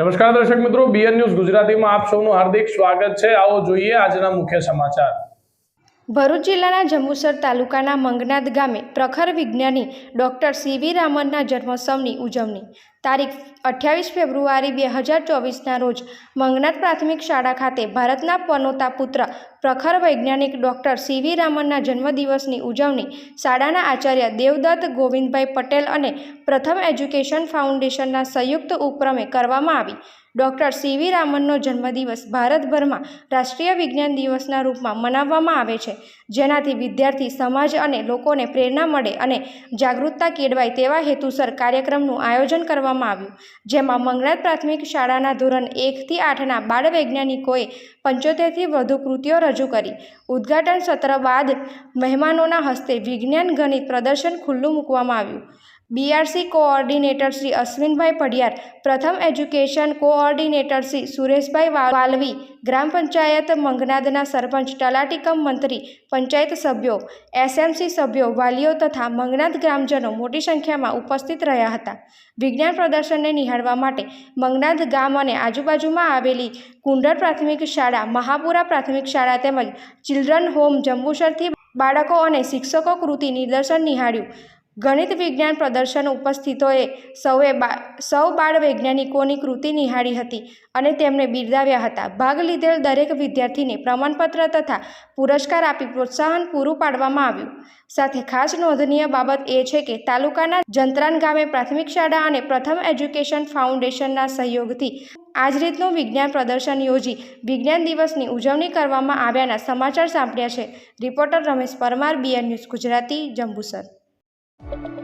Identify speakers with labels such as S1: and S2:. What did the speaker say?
S1: નમસ્કાર દર્શક મિત્રો બીએન ન્યૂઝ ગુજરાતીમાં આપ સૌનું હાર્દિક સ્વાગત છે. આવો જોઈએ આજના મુખ્ય સમાચાર.
S2: ભરૂચ જિલ્લાના જંબુસર તાલુકાના મંગનાદ ગામે પ્રખર વિજ્ઞાની ડૉક્ટર સીવી રામનના જન્મોત્સવની ઉજવણી તારીખ અઠ્યાવીસ ફેબ્રુઆરી બે હજાર ચોવીસના રોજ મંગનાથ પ્રાથમિક શાળા ખાતે ભારતના પનોતા પુત્ર પ્રખર વૈજ્ઞાનિક ડૉક્ટર સીવી રામનના જન્મદિવસની ઉજવણી શાળાના આચાર્ય દેવદત્ત ગોવિંદભાઈ પટેલ અને પ્રથમ એજ્યુકેશન ફાઉન્ડેશનના સંયુક્ત ઉપક્રમે કરવામાં આવી. ડૉક્ટર સીવી રામનનો જન્મદિવસ ભારતભરમાં રાષ્ટ્રીય વિજ્ઞાન દિવસના રૂપમાં મનાવવામાં આવે છે. જેનાથી વિદ્યાર્થી સમાજ અને લોકોને પ્રેરણા મળે અને જાગૃતતા કેળવાય તેવા હેતુસર કાર્યક્રમનું આયોજન કરવામાં આવ્યું. જેમાં મંગળાત પ્રાથમિક શાળાના ધોરણ એકથી આઠના બાળ વૈજ્ઞાનિકોએ પંચોતેરથી વધુ કૃતિઓ રજૂ કરી. ઉદ્ઘાટન સત્ર બાદ મહેમાનોના હસ્તે વિજ્ઞાન ગણિત પ્રદર્શન ખુલ્લું મૂકવામાં આવ્યું. બીઆરસી કોઓર્ડિનેટર શ્રી અશ્વિનભાઈ પઢિયાર, પ્રથમ એજ્યુકેશન કોઓર્ડિનેટર શ્રી સુરેશભાઈ વાલવી, ગ્રામ પંચાયત મંગનાદના સરપંચ, તલાટીકમ મંત્રી, પંચાયત સભ્યો, એસએમસી સભ્યો, વાલીઓ તથા મંગનાદ ગ્રામજનો મોટી સંખ્યામાં ઉપસ્થિત રહ્યા હતા. વિજ્ઞાન પ્રદર્શનને નિહાળવા માટે મંગનાદ ગામ અને આજુબાજુમાં આવેલી કુંડર પ્રાથમિક શાળા, મહાપુરા પ્રાથમિક શાળા તેમજ ચિલ્ડ્રન હોમ જંબુસરથી બાળકો અને શિક્ષકો કૃતિ નિદર્શન નિહાળ્યું. ગણિત વિજ્ઞાન પ્રદર્શન ઉપસ્થિતોએ સૌએ બા, સૌ બાળ વૈજ્ઞાનિકોની કૃતિ નિહાળી હતી અને તેમને બિરદાવ્યા હતા. ભાગ લીધેલ દરેક વિદ્યાર્થીને પ્રમાણપત્ર તથા પુરસ્કાર આપી પ્રોત્સાહન પૂરું પાડવામાં આવ્યું. સાથે ખાસ નોંધનીય બાબત એ છે કે તાલુકાના જંત્રાન ગામે પ્રાથમિક શાળા અને પ્રથમ એજ્યુકેશન ફાઉન્ડેશનના સહયોગથી આજ રીતનું વિજ્ઞાન પ્રદર્શન યોજી વિજ્ઞાન દિવસની ઉજવણી કરવામાં આવ્યાના સમાચાર સાંભળ્યા છે. Reporter Ramesh Parmar, BN news Gujarati, Jambusar. Thank you.